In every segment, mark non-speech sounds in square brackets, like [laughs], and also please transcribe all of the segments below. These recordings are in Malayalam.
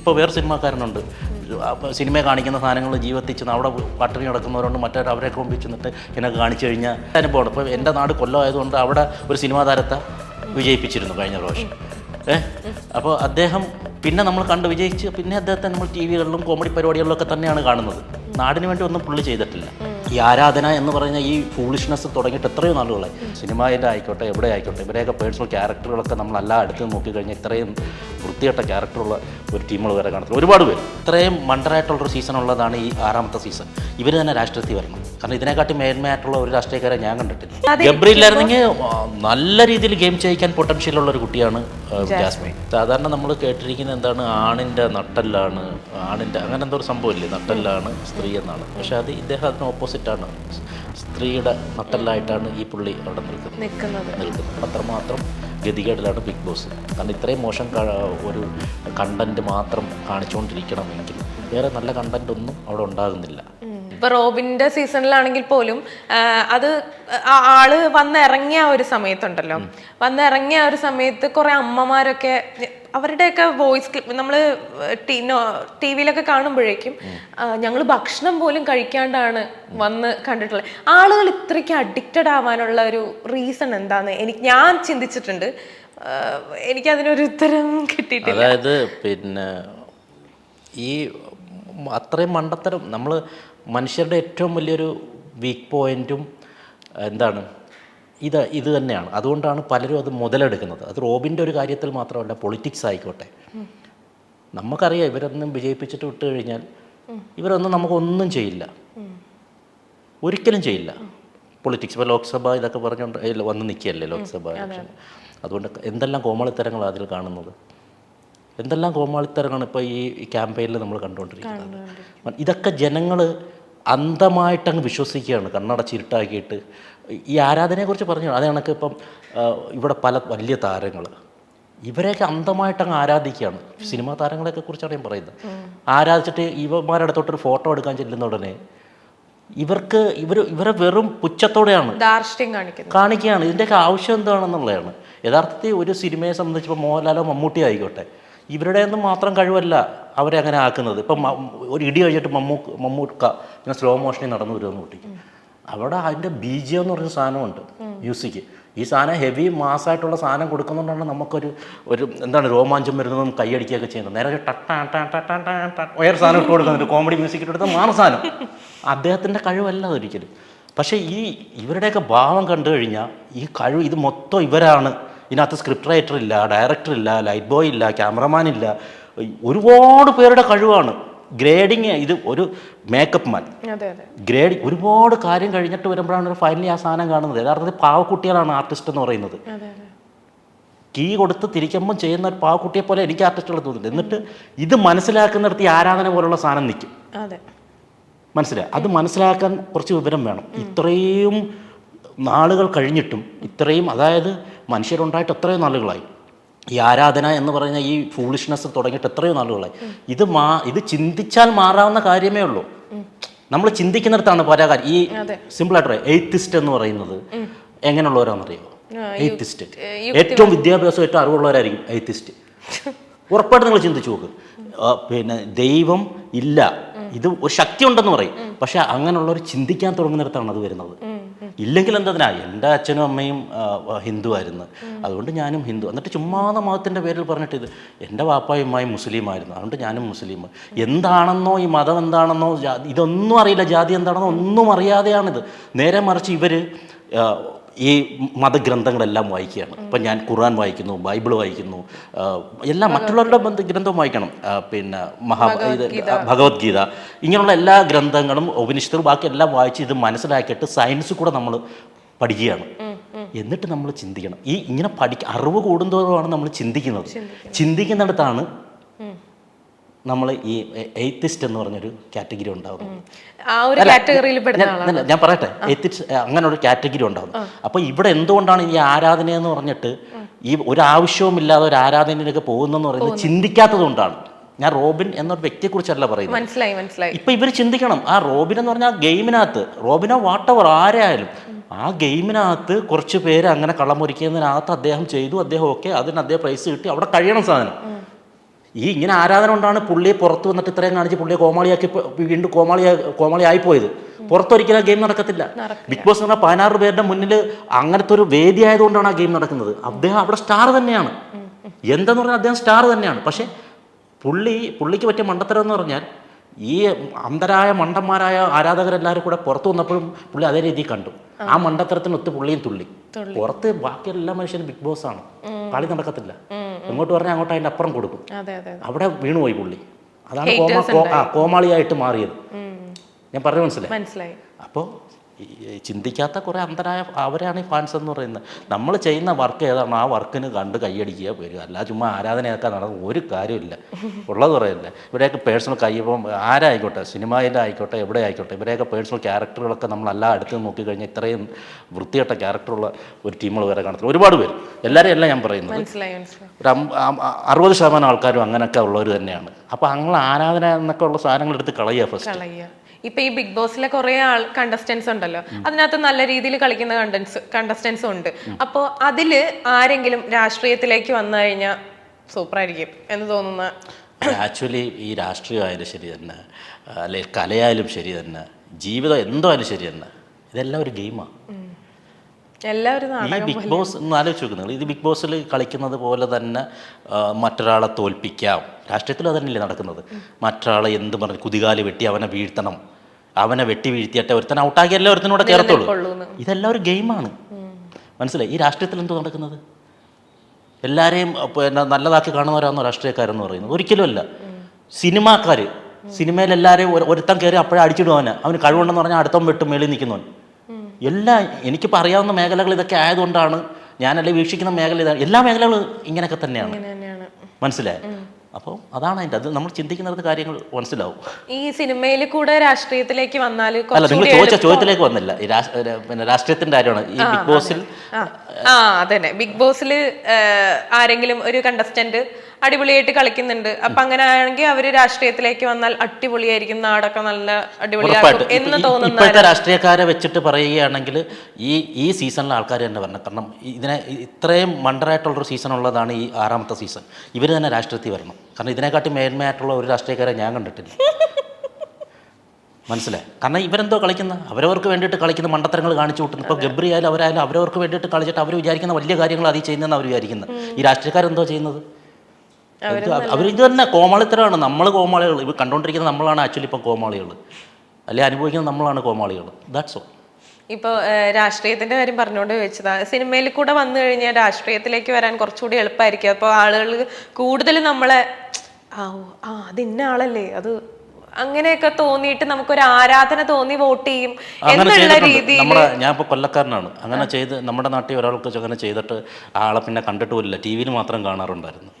ഇപ്പോൾ വേറെ സിനിമാക്കാരനുണ്ട്. സിനിമ കാണിക്കുന്ന സാധനങ്ങൾ ജീവിതത്തിൽ ചെന്ന് അവിടെ പട്ടിണി കിടക്കുന്നവരുണ്ട്. മറ്റേ അവരെ കൊമ്പി ചെന്നിട്ട് എന്നൊക്കെ കാണിച്ചു കഴിഞ്ഞാൽ അനുഭവമാണ്. ഇപ്പോൾ എന്റെ നാട് കൊല്ലം ആയതുകൊണ്ട് അവിടെ ഒരു സിനിമാ താരത്തെ വിജയിപ്പിച്ചിരുന്നു കഴിഞ്ഞ പ്രാവശ്യം. ഏഹ് അപ്പോൾ അദ്ദേഹം പിന്നെ നമ്മൾ കണ്ട് വിജയിച്ച് പിന്നെ അദ്ദേഹത്തെ നമ്മൾ ടി വികളിലും കോമഡി പരിപാടികളിലൊക്കെ തന്നെയാണ് കാണുന്നത്. നാടിന് വേണ്ടി ഒന്നും പുള്ളി ചെയ്തിട്ടില്ല. ഈ ആരാധന എന്ന് പറഞ്ഞ ഈ ഫൂളിഷ്നെസ് തുടങ്ങിയിട്ട് എത്രയോ നാളുകളായി. സിനിമയിലെ ആയിക്കോട്ടെ എവിടെ ആയിക്കോട്ടെ ഇവരെയൊക്കെ പേഴ്സണൽ ക്യാരക്ടറുകളൊക്കെ നമ്മൾ എല്ലാ അടുത്ത് നോക്കിക്കഴിഞ്ഞാൽ ഇത്രയും വൃത്തികെട്ട ക്യാരക്ടറുള്ള ഒരു ടീമുകൾ വരെ കാണത്തില്ല. ഒരുപാട് പേര്. ഇത്രയും മണ്ടറായിട്ടുള്ളൊരു സീസൺ ഉള്ളതാണ് ഈ ആറാമത്തെ സീസൺ ഇവർ തന്നെ രാഷ്ട്രീയത്തിൽ വരണം. കാരണം ഇതിനെക്കാട്ടി മേന്മയായിട്ടുള്ള ഒരു രാഷ്ട്രീയക്കാരെ ഞാൻ കണ്ടിട്ടില്ല. ഗബ്രിയിലായിരുന്നെങ്കിൽ നല്ല രീതിയിൽ ഗെയിം ചെയ്യിക്കാൻ പൊട്ടൻഷ്യൽ ഉള്ള ഒരു കുട്ടിയാണ് ജാസ്മിൻ. സാധാരണ നമ്മൾ കേട്ടിരിക്കുന്നത് എന്താണ് ആണിന്റെ നട്ടല്ലാണ് ആണിന്റെ അങ്ങനെ എന്തോ ഒരു സംഭവമില്ലേ നട്ടല്ലാണ് സ്ത്രീ എന്നാണ്. പക്ഷെ അത് ഇദ്ദേഹം അതിന് ഓപ്പോസിറ്റാണ് സ്ത്രീയുടെ നട്ടലായിട്ടാണ് ഈ പുള്ളി അവിടെ നിൽക്കുന്നത്. അത്രമാത്രം ഗതികേടിലാണ് ബിഗ് ബോസ്. കാരണം ഇത്രയും മോശം ഒരു കണ്ടന്റ് മാത്രം കാണിച്ചുകൊണ്ടിരിക്കണമെങ്കിൽ വേറെ നല്ല കണ്ടന്റ് ഒന്നും അവിടെ ഉണ്ടാകുന്നില്ല. ഇപ്പൊ റോബിന്റെ സീസണിലാണെങ്കിൽ പോലും അത് ആൾ വന്നിറങ്ങിയ ഒരു സമയത്തുണ്ടല്ലോ. വന്നിറങ്ങിയ ഒരു സമയത്ത് കുറെ അമ്മമാരൊക്കെ അവരുടെയൊക്കെ വോയിസ് ക്ലിപ്പ് നമ്മൾ ടി വിയിലൊക്കെ കാണുമ്പോഴേക്കും ഞങ്ങൾ ഭക്ഷണം പോലും കഴിക്കാണ്ടാണ് വന്ന് കണ്ടിട്ടുള്ളത്. ആളുകൾ ഇത്രയ്ക്ക് അഡിക്റ്റഡ് ആവാനുള്ള ഒരു റീസൺ എന്താന്ന് എനിക്ക് ഞാൻ ചിന്തിച്ചിട്ടുണ്ട്. എനിക്ക് അതിനൊരു ഉത്തരം കിട്ടിയിട്ടില്ല. അതായത് പിന്നെ ഈ അത്രയും മണ്ടത്തരം നമ്മൾ മനുഷ്യരുടെ ഏറ്റവും വലിയൊരു വീക്ക് പോയിന്റും എന്താണ്? ഇത് ഇത് തന്നെയാണ്. അതുകൊണ്ടാണ് പലരും അത് മുതലെടുക്കുന്നത്. അത് റോബിന്റെ ഒരു കാര്യത്തിൽ മാത്രമല്ല പൊളിറ്റിക്സ് ആയിക്കോട്ടെ. നമുക്കറിയാം ഇവരൊന്നും വിജയിപ്പിച്ചിട്ട് വിട്ട് കഴിഞ്ഞാൽ ഇവരൊന്നും നമുക്കൊന്നും ചെയ്യില്ല. ഒരിക്കലും ചെയ്യില്ല. പൊളിറ്റിക്സ് ഇപ്പോൾ ലോക്സഭ ഇതൊക്കെ പറഞ്ഞുകൊണ്ട് വന്ന് നിൽക്കുകയല്ലേ ലോക്സഭ. അതുകൊണ്ട് എന്തെല്ലാം കോമളിത്തരങ്ങളാണ് അതിൽ കാണുന്നത്? എന്തെല്ലാം കോമാളിത്തരങ്ങളാണ് ഇപ്പോൾ ഈ ക്യാമ്പയിനിൽ നമ്മൾ കണ്ടുകൊണ്ടിരിക്കുന്നത്? ഇതൊക്കെ ജനങ്ങൾ അന്ധമായിട്ടങ്ങ് വിശ്വസിക്കുകയാണ്. കണ്ണട ചിരുട്ടാക്കിയിട്ട് ഈ ആരാധനയെക്കുറിച്ച് പറഞ്ഞു? അത് കണക്ക് ഇപ്പം ഇവിടെ പല വലിയ താരങ്ങൾ ഇവരെയൊക്കെ അന്ധമായിട്ടങ്ങ് ആരാധിക്കുകയാണ്. സിനിമാ താരങ്ങളെയൊക്കെ കുറിച്ചാണ് ഞാൻ പറയുന്നത്. ആരാധിച്ചിട്ട് ഇവന്മാരുടെ അടുത്തോട്ടൊരു ഫോട്ടോ എടുക്കാൻ ചെല്ലുന്ന ഉടനെ ഇവർക്ക് ഇവർ ഇവരെ വെറും പുച്ഛത്തോടെയാണ് കാണിക്കുകയാണ്. ഇതിന്റെയൊക്കെ ആവശ്യം എന്താണെന്നുള്ളതാണ്. യഥാർത്ഥത്തിൽ ഒരു സിനിമയെ സംബന്ധിച്ച് ഇപ്പോൾ മോഹൻലാലോ മമ്മൂട്ടി ആയിക്കോട്ടെ. ഇവരുടെ ഒന്നും മാത്രം കഴിവല്ല അവരെ അങ്ങനെ ആക്കുന്നത്. ഇപ്പം ഒരു ഇടി കഴിഞ്ഞിട്ട് മമ്മൂക്ക് മമ്മൂക്ക ഇങ്ങനെ സ്ലോ മോഷനിൽ നടന്നു വരുമെന്ന് കുട്ടി അവിടെ അതിന്റെ ബീജം എന്ന് പറയുന്ന സാധനമുണ്ട് മ്യൂസിക് ഈ സാധനം ഹെവി മാസമായിട്ടുള്ള സാധനം കൊടുക്കുന്നതുകൊണ്ടാണ് നമുക്കൊരു ഒരു എന്താണ് രോമാഞ്ചം വരുന്നതും കൈയടിക്കുകയൊക്കെ ചെയ്യുന്നത്. നേരെ ടട്ടാ ടട്ടാ ടട്ടാ ടാ ടട്ടാ വേറെ സാധനം ഇട്ട് കൊടുക്കുന്നുണ്ട് കോമഡി മ്യൂസിക് ഇട്ട് കൊടുത്താൽ മാറും സാധനം. അദ്ദേഹത്തിന്റെ കഴിവല്ല അതൊരിക്കലും. പക്ഷേ ഈ ഇവരുടെയൊക്കെ ഭാവം കണ്ടു കഴിഞ്ഞാൽ ഈ കഴിവ് ഇത് മൊത്തം ഇവരാണ് ഇതിനകത്ത് സ്ക്രിപ്റ്റ് റൈറ്റർ ഇല്ല ഡയറക്ടർ ഇല്ല ലൈറ്റ് ബോയ് ഇല്ല ക്യാമറമാൻ ഇല്ല. ഒരുപാട് പേരുടെ കഴിവാണ്. ഗ്രേഡിങ് ഇത് ഒരു മേക്കപ്പ് മാൻ ഗ്രേഡ് ഒരുപാട് കാര്യം കഴിഞ്ഞിട്ട് വരുമ്പോഴാണ് ഫൈനലി ആ സാധനം കാണുന്നത്. യഥാർത്ഥത്തിൽ പാവക്കുട്ടികളാണ് ആർട്ടിസ്റ്റ് എന്ന് പറയുന്നത്. കീ കൊടുത്ത് തിരിക്കുമ്പം ചെയ്യുന്ന ഒരു പാവക്കുട്ടിയെ പോലെ എനിക്ക് ആർട്ടിസ്റ്റുകൾ തോന്നുന്നുണ്ട്. എന്നിട്ട് ഇത് മനസ്സിലാക്കുന്നിടത്ത് ഈ ആരാധന പോലുള്ള സാധനം നിൽക്കും. മനസ്സിലായി അത് മനസ്സിലാക്കാൻ കുറച്ച് വിവരം വേണം. ഇത്രയും നാളുകൾ കഴിഞ്ഞിട്ടും ഇത്രയും അതായത് മനുഷ്യരുണ്ടായിട്ട് എത്രയോ നാളുകളായി. ഈ ആരാധന എന്ന് പറഞ്ഞ ഈ ഫൂളിഷ്നെസ് തുടങ്ങിയിട്ട് എത്രയോ നാളുകളായി. ഇത് മാ ഇത് ചിന്തിച്ചാൽ മാറാവുന്ന കാര്യമേ ഉള്ളൂ. നമ്മൾ ചിന്തിക്കുന്നിടത്താണ് പല കാര്യം ഈ സിമ്പിൾ സിമ്പിളായിട്ട് എയ്ത്തിസ്റ്റ് എന്ന് പറയുന്നത് എങ്ങനെയുള്ളവരാണെന്നറിയോ? എയ്ത്തിസ്റ്റ് ഏറ്റവും വിദ്യാഭ്യാസം ഏറ്റവും അറിവുള്ളവരായിരിക്കും എയ്ത്തിസ്റ്റ് [laughs] ഉറപ്പായിട്ട് നിങ്ങൾ ചിന്തിച്ചു നോക്ക്. പിന്നെ ദൈവം ഇല്ല. ഇത് ഒരു ശക്തി ഉണ്ടെന്ന് പറയും പക്ഷെ അങ്ങനെയുള്ളവർ ചിന്തിക്കാൻ തുടങ്ങുന്നിടത്താണ് അത് വരുന്നത്. ഇല്ലെങ്കിൽ എന്തതിനാ എന്റെ അച്ഛനും അമ്മയും ഹിന്ദു ആയിരുന്നു അതുകൊണ്ട് ഞാനും ഹിന്ദു. എന്നിട്ട് ചുമ്മാത മതത്തിന്റെ പേരിൽ പറഞ്ഞിട്ട് ഇത് എന്റെ വാപ്പായും ഉമ്മായും മുസ്ലിം ആയിരുന്നു അതുകൊണ്ട് ഞാനും മുസ്ലിം. എന്താണെന്നോ ഈ മതം എന്താണെന്നോ ഇതൊന്നും അറിയില്ല. ജാതി എന്താണെന്നോ ഒന്നും അറിയാതെയാണിത്. നേരെ മറിച്ച് ഇവർ ഈ മതഗ്രന്ഥങ്ങളെല്ലാം വായിക്കുകയാണ്. ഇപ്പം ഞാൻ ഖുർആൻ വായിക്കുന്നു ബൈബിൾ വായിക്കുന്നു എല്ലാ മറ്റുള്ളവരുടെ ബന്ധ ഗ്രന്ഥം വായിക്കണം. പിന്നെ മഹാ ഇത് ഭഗവത്ഗീത. ഇങ്ങനെയുള്ള എല്ലാ ഗ്രന്ഥങ്ങളും ഉപനിഷത്തും ബാക്കി എല്ലാം വായിച്ച് ഇത് മനസ്സിലാക്കിയിട്ട് സയൻസ് കൂടെ നമ്മൾ പഠിക്കുകയാണ്. എന്നിട്ട് നമ്മൾ ചിന്തിക്കണം. ഈ ഇങ്ങനെ പഠിക്ക അറിവ് കൂടുന്തോറുമാണ് നമ്മൾ ചിന്തിക്കുന്നത്. ചിന്തിക്കുന്നിടത്താണ് നമ്മൾ ഈ എയ്ത്തിസ്റ്റ് എന്ന് പറഞ്ഞൊരു കാറ്റഗറി ഉണ്ടാവും. ഞാൻ പറയട്ടെ. എയ്ത്തിസ്റ്റ് അങ്ങനെ ഒരു കാറ്റഗറി ഉണ്ടാവും. അപ്പൊ ഇവിടെ എന്തുകൊണ്ടാണ് ഈ ആരാധന എന്ന് പറഞ്ഞിട്ട് ഈ ഒരു ആവശ്യവുമില്ലാതെ ഒരു ആരാധനയിലൊക്കെ പോകുന്നെന്ന് പറയുന്നത് ചിന്തിക്കാത്തത് കൊണ്ടാണ്. ഞാൻ റോബിൻ എന്നൊരു വ്യക്തിയെ കുറിച്ചല്ല പറയുന്നത്. മനസ്സിലായി മനസ്സിലായി. ഇപ്പൊ ഇവർ ചിന്തിക്കണം. ആ റോബിൻ എന്ന് പറഞ്ഞാൽ ഗെയിമിനകത്ത് റോബിനോ വാട്ടവർ ആരായാലും ആ ഗെയിമിനകത്ത് കുറച്ച് പേര് അങ്ങനെ കളമൊരുക്കിയതിനകത്ത് അദ്ദേഹം ചെയ്തു അദ്ദേഹം ഓക്കെ അതിന് അദ്ദേഹം പ്രൈസ് കിട്ടി അവിടെ കഴിയണം സാധനം. ഈ ഇങ്ങനെ ആരാധന കൊണ്ടാണ് പുള്ളിയെ പുറത്ത് വന്നിട്ട് ഇത്രയും കാണിച്ച് പുള്ളിയെ കോമാളിയാക്കി വീണ്ടും കോമാളിയാ കോമാളിയായി പോയത്. പുറത്തൊരിക്കലും ആ ഗെയിം നടക്കത്തില്ല. ബിഗ് ബോസ് എന്ന് പറഞ്ഞാൽ പതിനാറ് പേരുടെ മുന്നിൽ അങ്ങനത്തെ ഒരു വേദി ആയതുകൊണ്ടാണ് ആ ഗെയിം നടക്കുന്നത്. അദ്ദേഹം അവിടെ സ്റ്റാർ തന്നെയാണ്. എന്തെന്ന് പറഞ്ഞാൽ അദ്ദേഹം സ്റ്റാർ തന്നെയാണ്. പക്ഷേ പുള്ളി പുള്ളിക്ക് പറ്റിയ മണ്ടത്തരം എന്ന് പറഞ്ഞാൽ ഈ അന്ധരായ മണ്ടന്മാരായ ആരാധകരെല്ലാവരും കൂടെ പുറത്തു വന്നപ്പോഴും പുള്ളി അതേ രീതിയിൽ കണ്ടു. ആ. മണ്ടത്തരത്തിനൊത്ത് പുള്ളിയും തുള്ളി. പുറത്ത് ബാക്കി എല്ലാ മനുഷ്യരും ബിഗ് ബോസ് ആണ്. കളി നടക്കത്തില്ല. എങ്ങോട്ട് പറഞ്ഞാൽ അങ്ങോട്ട് അതിന്റെ അപ്പുറം കൊടുക്കും. അവിടെ വീണുപോയി പുള്ളി. അതാണ് കോമാ കോമാളിയായിട്ട് മാറിയത്. ഞാൻ പറഞ്ഞു മനസ്സിലായി? മനസ്സിലായി. അപ്പോൾ ചിന്തിക്കാത്ത കുറേ അന്തരായ അവരാണ് ഈ ഫാൻസ് എന്ന് പറയുന്നത്. നമ്മൾ ചെയ്യുന്ന വർക്ക് ഏതാണ് ആ വർക്കിന് കണ്ട് കൈയടിക്കുക വരിക. അല്ല ചുമ്മാ ആരാധനയൊക്കെ നടന്ന ഒരു കാര്യമില്ല ഉള്ളത് പറയല്ല ഇവരെയൊക്കെ പേഴ്സണൽ കയ്യപ്പം ആരായിക്കോട്ടെ? സിനിമയിലായിക്കോട്ടെ എവിടെ ആയിക്കോട്ടെ? ഇവരെയൊക്കെ പേഴ്സണൽ ക്യാരക്ടറുകളൊക്കെ നമ്മൾ എല്ലാ അടുത്ത് നോക്കിക്കഴിഞ്ഞാൽ ഇത്രയും വൃത്തികെട്ട ക്യാരക്ടറുള്ള ഒരു ടീമുകൾ വരെ കാണത്തില്ല. ഒരുപാട് പേര്. എല്ലാവരെയും അല്ല ഞാൻ പറയുന്നത്. ഒരു അറുപത് ശതമാനം ആൾക്കാരും അങ്ങനെയൊക്കെ ഉള്ളവർ തന്നെയാണ്. അപ്പോൾ അങ്ങനെ ആരാധന എന്നൊക്കെ ഉള്ള സാധനങ്ങൾ എടുത്ത് കളയുക. ഫസ്റ്റ് ഇപ്പൊ ഈ ബിഗ് ബോസിലെ കുറെ ആൾ കണ്ടസ്റ്റൻസ് ഉണ്ടല്ലോ. അതിനകത്ത് നല്ല രീതിയിൽ കളിക്കുന്ന കണ്ടൻസ് കണ്ടസ്റ്റൻസ് ഉണ്ട്. അപ്പോ അതിൽ ആരെങ്കിലും രാഷ്ട്രീയത്തിലേക്ക് വന്നു കഴിഞ്ഞാൽ സൂപ്പർ ആയിരിക്കും എന്ന് തോന്നുന്ന ആക്ച്വലി ഈ രാഷ്ട്രീയമായാലും ശരി തന്നെ അല്ലെങ്കിൽ കലയായാലും ശരി തന്നെ ജീവിതം എന്തോ ആയാലും ശരി തന്നെ ഇതെല്ലാം ഒരു ഗെയിമാണ് ഈ ബിഗ് ബോസ് ഒന്ന് ആലോചിച്ച് ഇത് ബിഗ് ബോസിൽ കളിക്കുന്നത് പോലെ തന്നെ മറ്റൊരാളെ തോൽപ്പിക്കാം. രാഷ്ട്രീയത്തിൽ അതന്നെയല്ലേ നടക്കുന്നത്. മറ്റൊരാളെ എന്ത് പറഞ്ഞു കുതികാൽ വെട്ടി അവനെ വീഴ്ത്തണം. അവനെ വെട്ടി വീഴ്ത്തിയിട്ട് ഒരുത്തൻ ഔട്ടാക്കിയല്ലേ ഒരുത്തനും കൂടെ ചേർത്തുള്ളൂ ഇതെല്ലാം ഒരു ഗെയിമാണ്. മനസ്സിലായി? ഈ രാഷ്ട്രീയത്തിൽ എന്തോ നടക്കുന്നത്? എല്ലാവരെയും പിന്നെ നല്ലതാക്കി കാണുന്നവരാണോ രാഷ്ട്രീയക്കാരെന്ന് പറയുന്നത്? ഒരിക്കലും അല്ല. സിനിമാക്കാർ സിനിമയിൽ എല്ലാവരെയും ഒരുത്തം ഒരുത്തൻ കയറി അപ്പോഴേ അടിച്ചിടുവാൻ അവന്. അവന് കഴിവുണ്ടെന്ന് പറഞ്ഞാൽ അടുത്തം വെട്ടും മേളിൽ നിൽക്കുന്നവൻ. എല്ലാ എനിക്കിപ്പോൾ അറിയാവുന്ന മേഖലകൾ ഇതൊക്കെ ആയതുകൊണ്ടാണ് ഞാനല്ലേ വീക്ഷിക്കുന്ന മേഖല ഇതാണ് എല്ലാ മേഖലകളും ഇങ്ങനെയൊക്കെ തന്നെയാണ്. മനസ്സിലായി? അപ്പോൾ അതാണ് അതിന്റെ അത് നമ്മൾ ചിന്തിക്കുന്നത് കാര്യങ്ങൾ മനസ്സിലാവും. ഈ സിനിമയിൽ കൂടെ രാഷ്ട്രീയത്തിലേക്ക് വന്നാൽ അല്ല നിങ്ങൾ ചോദിച്ച ചോദ്യത്തിലേക്ക് വന്നില്ല. പിന്നെ രാഷ്ട്രീയത്തിന്റെ കാര്യമാണ്. ഈ ബിഗ് ബോസിൽ ആ അതന്നെ. ബിഗ് ബോസിൽ ആരെങ്കിലും ഒരു കണ്ടസ്റ്റന്റ് അടിപൊളിയായിട്ട് കളിക്കുന്നുണ്ട്. അപ്പൊ അങ്ങനെ ആണെങ്കിൽ അവർ രാഷ്ട്രീയത്തിലേക്ക് വന്നാൽ അടിപൊളിയായിരിക്കും. നാടൊക്കെ നല്ല അടിപൊളിയാക്കും എന്ന് തോന്നുന്ന ഇപ്പോഴത്തെ രാഷ്ട്രീയക്കാരെ വെച്ചിട്ട് പറയുകയാണെങ്കിൽ ഈ ഈ സീസണിലെ ആൾക്കാർ തന്നെ വരണം. കാരണം ഇതിനെ ഇത്രയും മണ്ടറായിട്ടുള്ളൊരു സീസൺ ഉള്ളതാണ് ഈ ആറാമത്തെ സീസൺ. ഇവർ തന്നെ രാഷ്ട്രീയത്തിൽ വരണം. കാരണം ഇതിനെക്കാട്ടി മേന്മയായിട്ടുള്ള ഒരു രാഷ്ട്രീയക്കാരെ ഞാൻ കണ്ടിട്ടില്ല. മനസ്സിലായി? കാരണം ഇവരെന്തോ കളിക്കുന്ന? അവരവർക്ക് വേണ്ടിയിട്ട് കളിക്കുന്ന മണ്ടത്തരങ്ങൾ കാണിച്ചു കൂട്ടുന്നു ഇപ്പോൾ ഗബ്രി ആയാലും അവരായാലും അവരവർക്ക് വേണ്ടിയിട്ട് കളിച്ചിട്ട് അവർ വിചാരിക്കുന്ന വലിയ കാര്യങ്ങൾ അതിൽ ചെയ്യുന്നതെന്ന് അവർ വിചാരിക്കുന്നത്. ഈ രാഷ്ട്രീയക്കാരെന്തോ ചെയ്യുന്നത്? അവർ ഇത് തന്നെ കോമാളിത്തരമാണ് നമ്മൾ കോമാളികൾ. ഇവർ കണ്ടുകൊണ്ടിരിക്കുന്ന നമ്മളാണ് ആക്ച്വലി ഇപ്പം കോമാളികൾ അല്ലെ അനുഭവിക്കുന്ന നമ്മളാണ് കോമാളികൾ ദാറ്റ്സ് ഓൾ ഇപ്പോൾ രാഷ്ട്രീയത്തിന്റെ കാര്യം പറഞ്ഞുകൊണ്ട് ചോദിച്ചതാ. സിനിമയിൽ കൂടെ വന്നു കഴിഞ്ഞാൽ രാഷ്ട്രീയത്തിലേക്ക് വരാൻ കുറച്ചുകൂടി എളുപ്പമായിരിക്കും അപ്പോൾ ആളുകൾ കൂടുതൽ നമ്മളെ ആ ആ അത് ഇന്ന ആളല്ലേ? അത് അങ്ങനെയൊക്കെ തോന്നിയിട്ട് നമുക്കൊരു ആരാധന തോന്നി വോട്ട് ചെയ്യും എന്നുള്ള രീതിയിൽ നമ്മുടെ ഞാൻ ഇപ്പോൾ കൊല്ലക്കാരനാണ്. അങ്ങനെ ചെയ്ത് നമ്മുടെ നാട്ടിൽ ഒരാൾക്ക് അങ്ങനെ ചെയ്തിട്ട് ആളെ പിന്നെ കണ്ടിട്ട് പോലില്ല ടി വിയിൽ മാത്രം കാണാറുണ്ടായിരുന്നു.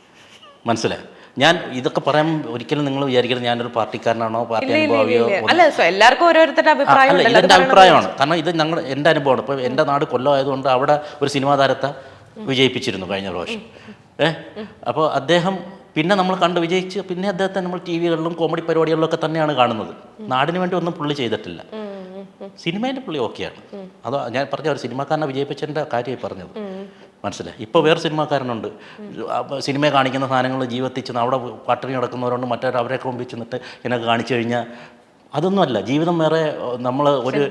മനസ്സിലായി? ഞാൻ ഇതൊക്കെ പറയാൻ ഒരിക്കലും നിങ്ങൾ വിചാരിക്കരുത് ഞാനൊരു പാർട്ടിക്കാരനാണോ പാർട്ടി അനുഭവിയോ എല്ലാവർക്കും ഓരോരുത്തരുടെ അഭിപ്രായം അല്ല ഇതെന്റെ അഭിപ്രായമാണ്. കാരണം ഇത് ഞങ്ങൾ എന്റെ അനുഭവമാണ്. ഇപ്പോൾ എന്റെ നാട് കൊല്ലം ആയതുകൊണ്ട് അവിടെ ഒരു സിനിമാ താരത്തെ വിജയിപ്പിച്ചിരുന്നു കഴിഞ്ഞ പ്രാവശ്യം. ഏഹ് അപ്പോൾ അദ്ദേഹം പിന്നെ നമ്മൾ കണ്ട് വിജയിച്ച് പിന്നെ അദ്ദേഹത്തെ നമ്മൾ ടി വികളിലും കോമഡി പരിപാടികളിലൊക്കെ തന്നെയാണ് കാണുന്നത്. നാടിന് വേണ്ടി ഒന്നും പുള്ളി ചെയ്തിട്ടില്ല. സിനിമേന്റെ പുള്ളി ഓക്കെയാണ്. അതോ ഞാൻ പറഞ്ഞ ഒരു സിനിമാക്കാരനെ വിജയിപ്പിച്ചതിന്റെ കാര്യമായി പറഞ്ഞത്. മനസ്സിലായി. ഇപ്പോൾ വേറെ സിനിമാക്കാരനുണ്ട്. സിനിമ കാണിക്കുന്ന സാധനങ്ങൾ ജീവിതത്തിൽ ചെന്ന് അവിടെ പട്ടിണി കിടക്കുന്നവരുണ്ട് മറ്റേ അവരെയൊക്കെ മുമ്പിൽ ചെന്നിട്ട് എന്നൊക്കെ കാണിച്ചു കഴിഞ്ഞാൽ അതൊന്നുമല്ല ജീവിതം വേറെ നമ്മൾ ഒരു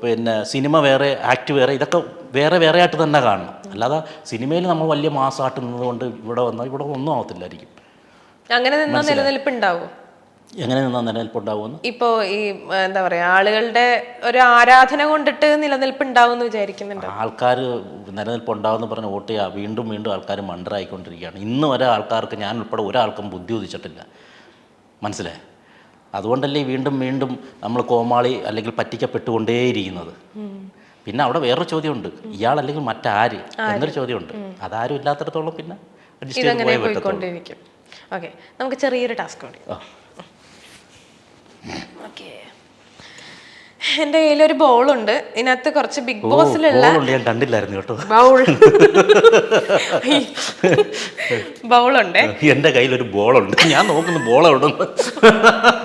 പിന്നെ സിനിമ വേറെ ആക്ട് വേറെ ഇതൊക്കെ വേറെ വേറെ ആയിട്ട് തന്നെ കാണണം. അല്ലാതെ സിനിമയിൽ നമ്മൾ വലിയ മാസമായിട്ട് നിന്നതുകൊണ്ട് ഇവിടെ വന്നാൽ ഇവിടെ ഒന്നും ആവത്തില്ലായിരിക്കും. അങ്ങനെ നിന്നാൽ നിലനിൽപ്പ് ഉണ്ടാവും എങ്ങനെ നിന്നാൽ നിലനിൽപ്പുണ്ടാവുമെന്ന്? ഇപ്പോ ഈ എന്താ പറയാ ആളുകളുടെ ഒരു ആരാധന കൊണ്ടിട്ട് നിലനിൽപ്പ് ഉണ്ടാവും വിചാരിക്കുന്നുണ്ട്. ആൾക്കാർ നിലനിൽപ്പുണ്ടാവുമെന്ന് പറഞ്ഞ് വോട്ട് ചെയ്യുക വീണ്ടും വീണ്ടും ആൾക്കാർ മണ്ടറായിക്കൊണ്ടിരിക്കുകയാണ് ഇന്ന് വരെ ആൾക്കാർക്ക് ഞാൻ ഉൾപ്പെടെ ഒരാൾക്കും ബുദ്ധി ഉദിച്ചിട്ടില്ല. മനസ്സിലായി? അതുകൊണ്ടല്ലേ വീണ്ടും വീണ്ടും നമ്മൾ കോമാളി അല്ലെങ്കിൽ പറ്റിക്കപ്പെട്ടുകൊണ്ടേയിരിക്കുന്നത്. പിന്നെ അവിടെ വേറൊരു ചോദ്യമുണ്ട്. ഇയാൾ അല്ലെങ്കിൽ മറ്റാര് എന്നൊരു ചോദ്യമുണ്ട്. അതാരും ഇല്ലാത്തിടത്തോളം പിന്നെ അഡ്ജസ്റ്റ് ചെയ്ത് ഇതങ്ങനെ പോയേ പറ്റത്തുള്ളൂ. ഓക്കെ നമുക്ക് ചെറിയൊരു ടാസ്ക് കൂടി കയ്യിൽ ഒരു കയ്യിലൊരു ഉണ്ട്. ഇതിനകത്ത് കുറച്ച് ബിഗ് ബോസിലുള്ള ഞാൻ കണ്ടില്ലായിരുന്നു കേട്ടോ. ബൗൾ ബൗളുണ്ട് [laughs] എന്റെ കയ്യിലൊരു ബോളുണ്ട് ഞാൻ നോക്കുന്നു ബോൾ എവിടെ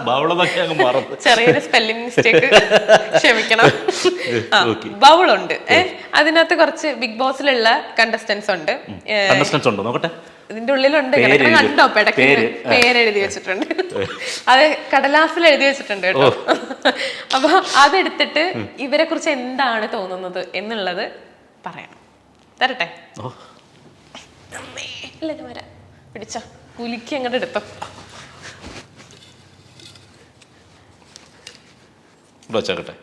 ബൗളെന്നൊക്കെ അങ്ങ് മറന്നു. ചെറിയൊരു സ്പെല്ലിംഗ് മിസ്റ്റേക്ക് ക്ഷമിക്കണം. ഓക്കെ ബൗളുണ്ട് അതിനകത്ത് കുറച്ച് ബിഗ് ബോസിലുള്ള കണ്ടസ്റ്റൻസ് ഉണ്ട്. കണ്ടസ്റ്റൻസ് ഉണ്ടോ? നോക്കട്ടെ. ഇതിന്റെ ഉള്ളിലുണ്ട്. കണ്ടോ? പെടക്കിന് പേര്, എഴുതി വെച്ചിട്ടുണ്ട്. അത് കടലാസിൽ എഴുതി വെച്ചിട്ടുണ്ട് കേട്ടോ. അപ്പൊ അതെടുത്തിട്ട് ഇവരെ കുറിച്ച് എന്താണ് തോന്നുന്നത് എന്നുള്ളത് പറയണം തരട്ടെ? വരാം. പിടിച്ചോ. കുലുക്കി അങ്ങോട്ട് എടുത്തോ. വെച്ചേക്കട്ടെ.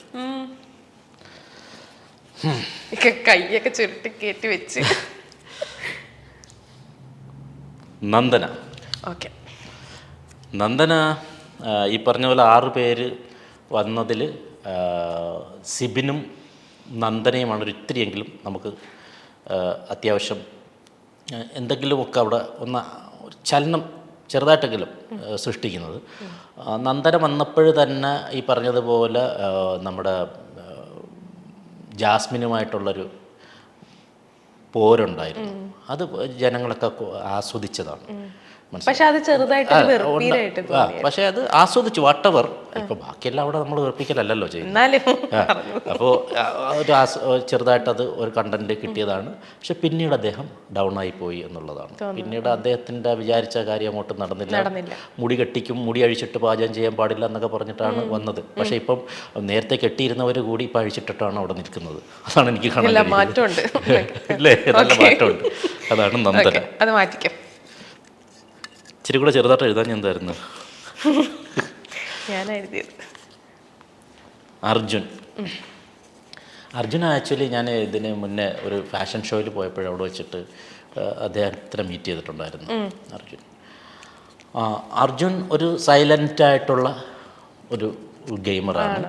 കൈയൊക്കെ ചുരുട്ടി കയറ്റി വെച്ച്. നന്ദന. ഓക്കെ. നന്ദന ഈ പറഞ്ഞ പോലെ ആറ് പേര് വന്നതിൽ സിബിനും നന്ദനയുമാണ് ഒരു ഇത്തിരിയെങ്കിലും നമുക്ക് അത്യാവശ്യം എന്തെങ്കിലുമൊക്കെ അവിടെ ഒന്ന് ചലനം ചെറുതായിട്ടെങ്കിലും സൃഷ്ടിക്കുന്നത്. നന്ദന വന്നപ്പോൾ തന്നെ ഈ പറഞ്ഞതുപോലെ നമ്മുടെ ജാസ്മിനുമായിട്ടുള്ളൊരു പോരുണ്ടായിരുന്നു അത് ജനങ്ങളൊക്കെ ആസ്വദിച്ചതാണ്? പക്ഷെ അത് ചെറുതായിട്ട് ഒരു പക്ഷേ അത് ആസ്വദിച്ചു വട്ടവർ. ഇപ്പൊ ബാക്കിയെല്ലാം അവിടെ നമ്മൾ വെറുപ്പിക്കലല്ലോ ചെയ്യുന്നത്. അപ്പോ അപ്പോൾ ഒരു ചെറുതായിട്ട് അത് ഒരു കണ്ടന്റ് കിട്ടിയതാണ്. പക്ഷെ പിന്നീട് അദ്ദേഹം ഡൗൺ ആയി പോയി എന്നുള്ളതാണ്. പിന്നീട് അദ്ദേഹത്തിന്റെ വിചാരിച്ച കാര്യം അങ്ങോട്ട് നടന്നില്ല. മുടി കെട്ടിക്കും മുടി അഴിച്ചിട്ട് പാചകം ചെയ്യാൻ പാടില്ല എന്നൊക്കെ പറഞ്ഞിട്ടാണ് വന്നത്. പക്ഷെ ഇപ്പം നേരത്തെ കെട്ടിയിരുന്നവർ കൂടി ഇപ്പം അഴിച്ചിട്ടിട്ടാണ് അവിടെ നിൽക്കുന്നത്. അതാണ് എനിക്ക് കാണാൻ [laughs] ഇല്ലേ നല്ല മാറ്റമുണ്ട്. അതാണ് നന്ദന. അത് മാറ്റിക്കാം. ഇച്ചിരി കൂടെ ചെറുതായിട്ട് എഴുതാൻ എന്തായിരുന്നു? ഞാൻ എഴുതിയത്. അർജുൻ. അർജുൻ ആക്ച്വലി ഞാൻ ഇതിന് മുന്നേ ഒരു ഫാഷൻ ഷോയിൽ പോയപ്പോഴും അവിടെ വെച്ചിട്ട് അദ്ദേഹത്തിനെ മീറ്റ് ചെയ്തിട്ടുണ്ടായിരുന്നു അർജുൻ. അർജുൻ ഒരു സൈലന്റ് ആയിട്ടുള്ള ഒരു ഗെയിമറാണ്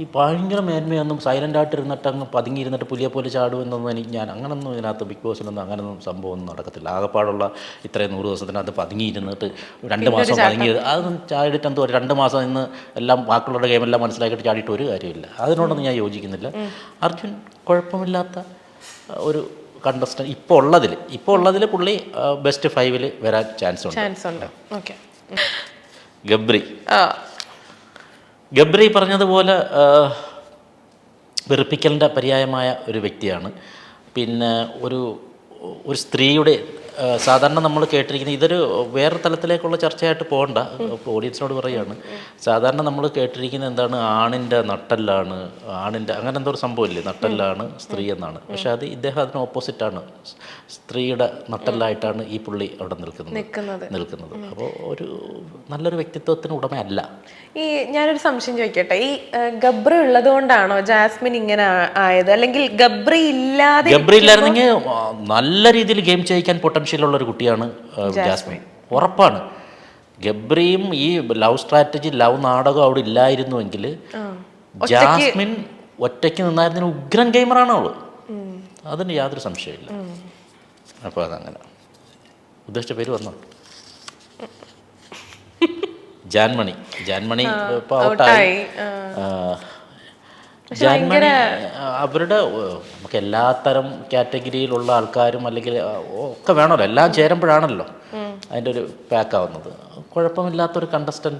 ഈ ഭയങ്കര മേന്മയൊന്നും സൈലന്റ് ആയിട്ട് ഇരുന്നിട്ട് അങ്ങ് പതുങ്ങി ഇരുന്നിട്ട് പുലിയെ പോലെ ചാടുമെന്നൊന്നും എനിക്ക് ഞാൻ അങ്ങനൊന്നും ഇതിനകത്ത് ബിഗ് ബോസിലൊന്നും അങ്ങനൊന്നും സംഭവമൊന്നും നടക്കത്തില്ല. ആകെപ്പാടുള്ള ഇത്രയും നൂറ് ദിവസത്തിനകത്ത് പതുങ്ങിയിരുന്നിട്ട് രണ്ട് മാസം പതുങ്ങി അതൊന്നും ചാടിയിട്ട് എന്തോ രണ്ട് മാസം ഇന്ന് എല്ലാം ബാക്കിയുള്ള ഗെയിമെല്ലാം മനസ്സിലാക്കിയിട്ട് ചാടിയിട്ട് ഒരു കാര്യമില്ല അതിനോടൊന്നും ഞാൻ യോജിക്കുന്നില്ല. അർജുൻ കുഴപ്പമില്ലാത്ത ഒരു കണ്ടസ്റ്റന്റ് ഇപ്പോൾ ഉള്ളതിൽ ഇപ്പോൾ ഉള്ളതിൽ പുള്ളി ബെസ്റ്റ് ഫൈവിൽ വരാൻ ചാൻസ് ഉണ്ട്. ചാൻസ് ഉണ്ട്. ഓക്കെ ഗബ്രി. ആ. ഗബ്രി പറഞ്ഞതുപോലെ വെറുപ്പിക്കലിന്റെ പര്യായമായ ഒരു വ്യക്തിയാണ്. പിന്നെ ഒരു ഒരു സ്ത്രീയുടെ സാധാരണ നമ്മൾ കേട്ടിരിക്കുന്ന ഇതൊരു വേറെ തലത്തിലേക്കുള്ള ചർച്ചയായിട്ട് പോകണ്ട. ഓഡിയൻസിനോട് പറയുകയാണ് സാധാരണ നമ്മൾ കേട്ടിരിക്കുന്നത് എന്താണ്? ആണിന്റെ നട്ടല്ലാണ്. ആണിന്റെ അങ്ങനെ എന്തോ ഒരു സംഭവമില്ലേ നട്ടല്ലാണ് സ്ത്രീ എന്നാണ്. പക്ഷെ അത് ഇദ്ദേഹം അതിന് ഓപ്പോസിറ്റാണ് സ്ത്രീയുടെ നട്ടല്ലായിട്ടാണ് ഈ പുള്ളി അവിടെ നിൽക്കുന്നത്. നിൽക്കുന്നത്. അപ്പോൾ ഒരു നല്ലൊരു വ്യക്തിത്വത്തിന് ഉടമയല്ല. ഈ ഞാനൊരു സംശയം ചോദിക്കട്ടെ. ഈ ഗബ്ര ഉള്ളത് കൊണ്ടാണോ ജാസ്മിൻ ഇങ്ങനെ ആയത്? അല്ലെങ്കിൽ ഗബ്രി ഇല്ലാതെ ഗബ്രി ഇല്ലായിരുന്നെങ്കിൽ നല്ല രീതിയിൽ ഗെയിം ചെയ്യിക്കാൻ പൊട്ടൻഷ്യൽ ഉള്ള ഒരു കുട്ടിയാണ് ജാസ്മിൻ. ഉറപ്പാണ്. ഗബ്രിയും ഈ ലവ് സ്ട്രാറ്റജി ലവ് നാടകം അവിടെ ഇല്ലായിരുന്നുവെങ്കിൽ ജാസ്മിൻ ഒറ്റയ്ക്ക് നിന്നായിരുന്നു ഉഗ്രൻ ഗെയിമറാണ് അവൾ. അതിന് യാതൊരു സംശയമില്ല അപ്പോൾ അതങ്ങനെ. ഉദ്ദേശിച്ച പേര് വന്നോ? [laughs] ജാൻമണി. ജാൻമണി ഇപ്പോൾ ഔട്ടായി. ആ. അവരുടെ നമുക്ക് എല്ലാത്തരം കാറ്റഗറിയിലുള്ള ആൾക്കാരും അല്ലെങ്കിൽ ഒക്കെ വേണമല്ലോ എല്ലാം ചേരുമ്പോഴാണല്ലോ അതിന്റെ ഒരു പാക്ക് ആവുന്നത്. കുഴപ്പമില്ലാത്തൊരു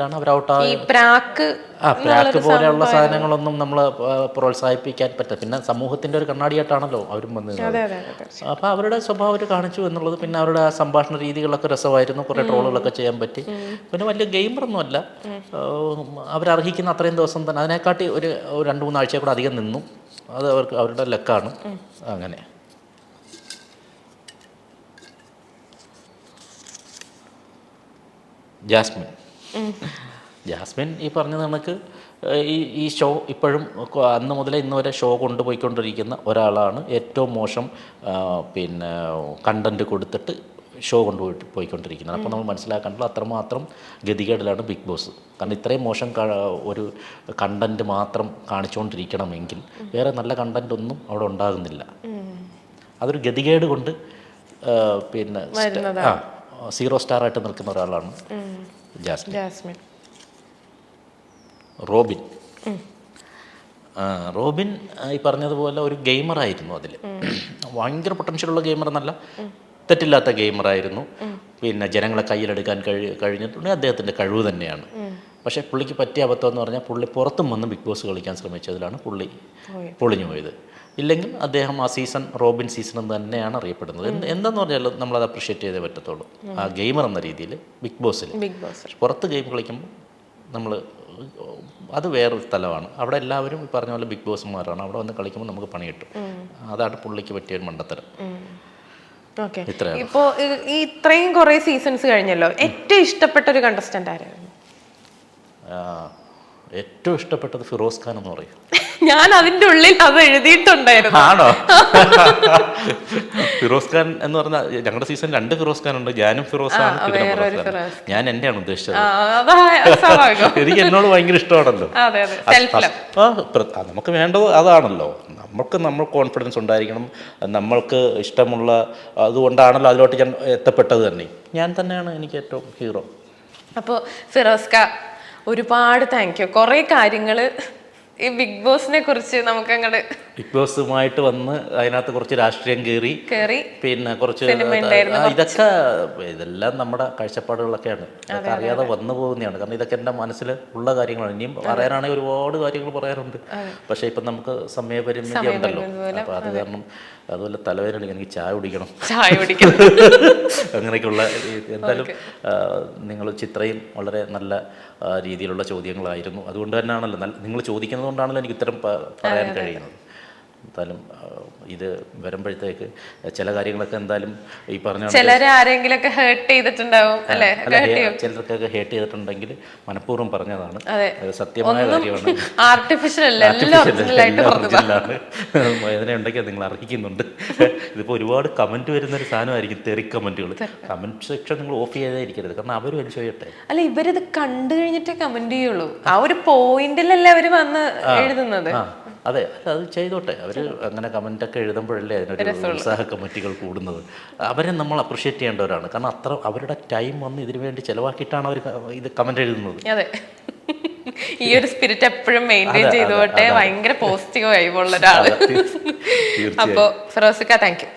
ആണ്. അവർ ഔട്ട് ആ പ്രാക്ക് പോലെയുള്ള സാധനങ്ങളൊന്നും നമ്മൾ പ്രോത്സാഹിപ്പിക്കാൻ പറ്റില്ല. പിന്നെ സമൂഹത്തിന്റെ ഒരു കണ്ണാടിയായിട്ടാണല്ലോ അവരും വന്നത്. അപ്പൊ അപ്പോൾ അവരുടെ സ്വഭാവം അവർ കാണിച്ചു എന്നുള്ളത് പിന്നെ അവരുടെ ആ സംഭാഷണ രീതികളൊക്കെ രസമായിരുന്നു. കുറേ ട്രോളുകളൊക്കെ ചെയ്യാൻ പറ്റി. പിന്നെ വലിയ ഗെയിമറൊന്നും അല്ല അവരർഹിക്കുന്ന അത്രയും ദിവസം തന്നെ. അതിനെക്കാട്ടി ഒരു രണ്ട് മൂന്ന് ആഴ്ച കൂടെ അധികം നിന്നു. അത് അവർക്ക് അവരുടെ ലക്കാണ്. അങ്ങനെ. ജാസ്മിൻ. ജാസ്മിൻ ഈ പറഞ്ഞ നമുക്ക് ഈ ഈ ഷോ ഇപ്പോഴും അന്ന് മുതലേ ഇന്ന് വരെ ഷോ കൊണ്ടുപോയിക്കൊണ്ടിരിക്കുന്ന ഒരാളാണ്. ഏറ്റവും മോശം പിന്നെ കണ്ടന്റ് കൊടുത്തിട്ട് ഷോ കൊണ്ടുപോയിട്ട് പോയിക്കൊണ്ടിരിക്കുന്നത്. അപ്പോൾ നമ്മൾ മനസ്സിലാക്കേണ്ടത് അത്രമാത്രം ഗതികേടിലാണ് ബിഗ് ബോസ് കാരണം ഇത്രയും മോശം ഒരു കണ്ടന്റ് മാത്രം കാണിച്ചുകൊണ്ടിരിക്കണമെങ്കിൽ വേറെ നല്ല കണ്ടന്റ് ഒന്നും അവിടെ ഉണ്ടാകുന്നില്ല. അതൊരു ഗതികേട് കൊണ്ട് പിന്നെ ആ സീറോ സ്റ്റാർ ആയിട്ട് നിൽക്കുന്ന ഒരാളാണ് ജാസ്മിൻ. ജാസ്മിൻ. റോബിൻ. റോബിൻ ഈ പറഞ്ഞതുപോലെ ഒരു ഗെയിമറായിരുന്നു അതിൽ. ഭയങ്കര പൊട്ടൻഷ്യലുള്ള ഗെയിമർ എന്നല്ല തെറ്റില്ലാത്ത ഗെയിമറായിരുന്നു. പിന്നെ ജനങ്ങളെ കയ്യിലെടുക്കാൻ കഴി കഴിഞ്ഞിട്ടുണ്ടെങ്കിൽ അദ്ദേഹത്തിന്റെ കഴിവ് തന്നെയാണ്. പക്ഷേ പുള്ളിക്ക് പറ്റിയ അബദ്ധം എന്ന് പറഞ്ഞാൽ പുള്ളി പുറത്തും വന്ന് ബിഗ് ബോസ് കളിക്കാൻ ശ്രമിച്ചതിലാണ് പുള്ളി പൊളിഞ്ഞു പോയത്. ഇല്ലെങ്കിൽ അദ്ദേഹം ആ സീസൺ റോബിൻ സീസൺ എന്ന് തന്നെയാണ് അറിയപ്പെടുന്നത്. എന്ത് എന്തെന്ന് പറഞ്ഞാൽ നമ്മളത് അപ്രിഷ്യേറ്റ് ചെയ്തേ പറ്റത്തുള്ളൂ. ആ ഗെയിമർ എന്ന രീതിയിൽ ബിഗ് ബോസിൽ ബിഗ് ബോസ് പുറത്ത് ഗെയിം കളിക്കുമ്പോൾ നമ്മൾ അത് വേറൊരു സ്ഥലമാണ് അവിടെ എല്ലാവരും ഈ പറഞ്ഞ പോലെ ബിഗ് ബോസ്മാരാണ് അവിടെ വന്ന് കളിക്കുമ്പോൾ നമുക്ക് പണി കിട്ടും. അതാണ് പുള്ളിക്ക് പറ്റിയ ഒരു മണ്ടത്തരം. ഓക്കെ. ഇപ്പോ ഈ- ഇത്രയും കുറെ സീസൺസ് കഴിഞ്ഞല്ലോ. ഏറ്റവും ഇഷ്ടപ്പെട്ട ഒരു കണ്ടസ്റ്റന്റ് ആരായിരുന്നു? ഏറ്റവും ഇഷ്ടപ്പെട്ടത് ഫിറോസ് ഖാൻ എന്ന് പറയും. [laughs] ഞാൻ അതിന്റെ ഉള്ളിൽ അത് എഴുതിയിട്ടുണ്ടായിരുന്നു. ആണോ? [laughs] ഫിറോസ് ഖാൻ എന്ന് പറഞ്ഞ ഞങ്ങളുടെ സീസൺ രണ്ട് ഫിറോസ് ഖാൻ ഉണ്ട് ഞാനും ഫിറോസ് ആണ് ഫിറോസ് ഖാൻ. ഞാൻ ഞാൻ ആണ് ഉദ്ദേശിച്ചത് [laughs] എനിക്ക് എന്നോട് ഭയങ്കര ഇഷ്ടമാണല്ലോ. നമുക്ക് വേണ്ടത് അതാണല്ലോ. നമ്മൾക്ക് നമ്മൾ കോൺഫിഡൻസ് ഉണ്ടായിരിക്കണം. നമ്മൾക്ക് ഇഷ്ടമുള്ള അതുകൊണ്ടാണല്ലോ അതിലോട്ട് ഞാൻ എത്തപ്പെട്ടത് തന്നെ. ഞാൻ തന്നെയാണ് എനിക്ക് ഏറ്റവും ഹീറോ അപ്പോൾ ഫിറോസ്ക ഒരുപാട് താങ്ക് യു കുറേ കാര്യങ്ങൾ ഈ ബിഗ് ബോസിനെ കുറിച്ച് നമുക്ക് അങ്ങോട്ട് ബിഗ് ബോസുമായിട്ട് വന്ന് അതിനകത്ത് കുറച്ച് രാഷ്ട്രീയം കയറി കയറി പിന്നെ കുറച്ച് ഇതൊക്കെ ഇതെല്ലാം നമ്മുടെ കാഴ്ചപ്പാടുകളൊക്കെയാണ്. അതൊക്കെ അറിയാതെ വന്നു പോകുന്നതാണ്. കാരണം ഇതൊക്കെ എന്റെ മനസ്സിൽ ഉള്ള കാര്യങ്ങളാണ്. ഇനിയും പറയാനാണെങ്കിൽ ഒരുപാട് കാര്യങ്ങൾ പറയാറുണ്ട്. പക്ഷേ ഇപ്പം നമുക്ക് സമയപരിമിതി ഉണ്ടല്ലോ. അപ്പോൾ അത് കാരണം അതുപോലെ തലവേദന എനിക്ക് ചായ കുടിക്കണം. ചായ കുടിക്കണം. [laughs] അങ്ങനെയൊക്കെയുള്ള എന്തായാലും നിങ്ങൾ ചിത്രയും വളരെ നല്ല രീതിയിലുള്ള ചോദ്യങ്ങളായിരുന്നു. അതുകൊണ്ട് തന്നെയാണല്ലോ. നിങ്ങൾ ചോദിക്കുന്നത് കൊണ്ടാണല്ലോ എനിക്ക് ഉത്തരം പ- പറയാൻ കഴിയുന്നത്. എന്തായാലും ഇത് വരുമ്പോഴത്തേക്ക് ചില കാര്യങ്ങളൊക്കെ എന്തായാലും ഈ പറഞ്ഞ ഹേർട്ട് ചെയ്തിട്ടുണ്ടാവും അല്ലേ? ചിലർക്കൊക്കെ ഹേട്ട് ചെയ്തിട്ടുണ്ടെങ്കിൽ മനഃപൂർവം പറഞ്ഞതാണ്. സത്യമായ കാര്യമാണ്. ആർട്ടിഫിഷ്യൽ വേദന ഉണ്ടെങ്കിൽ നിങ്ങൾ അർഹിക്കുന്നുണ്ട്. ഇതിപ്പോൾ ഒരുപാട് കമന്റ് വരുന്ന ഒരു സാധനമായിരിക്കും തെറി കമന്റുകൾ കമന്റ് സെക്ഷൻ നിങ്ങൾ ഓഫ് ചെയ്തായിരിക്കരുത് കാരണം അവരും എൻജോയ് ചെയ്യട്ടെ അല്ല ഇവരിത് കണ്ടു കഴിഞ്ഞിട്ടേ കമന്റ് ചെയ്യുള്ളൂ. ആ ഒരു പോയിന്റിലല്ലേ അവർ വന്ന് എഴുതുന്നത്? അതെ അത് ചെയ്തോട്ടെ. അവർ അങ്ങനെ കമന്റൊക്കെ എഴുതുമ്പോഴല്ലേ അതിനൊരു ഉത്സാഹ കമ്മിറ്റികൾ കൂടുന്നത്. അവരെ നമ്മൾ അപ്രിഷ്യേറ്റ് ചെയ്യേണ്ടവരാണ്. കാരണം അത്ര അവരുടെ ടൈം വന്ന് ഇതിനു വേണ്ടി ചിലവാക്കിയിട്ടാണ് അവർ ഇത് കമന്റ് എഴുതുന്നത്. അതെ. ഈ ഒരു സ്പിരിറ്റ് എപ്പോഴും മെയിന്റെയിൻ ചെയ്തോട്ടെ ഭയങ്കര പോസിറ്റീവ് വൈബുള്ള ഒരാൾ തീർച്ചയായും. അപ്പോ ഫിറോസിക്ക താങ്ക് യു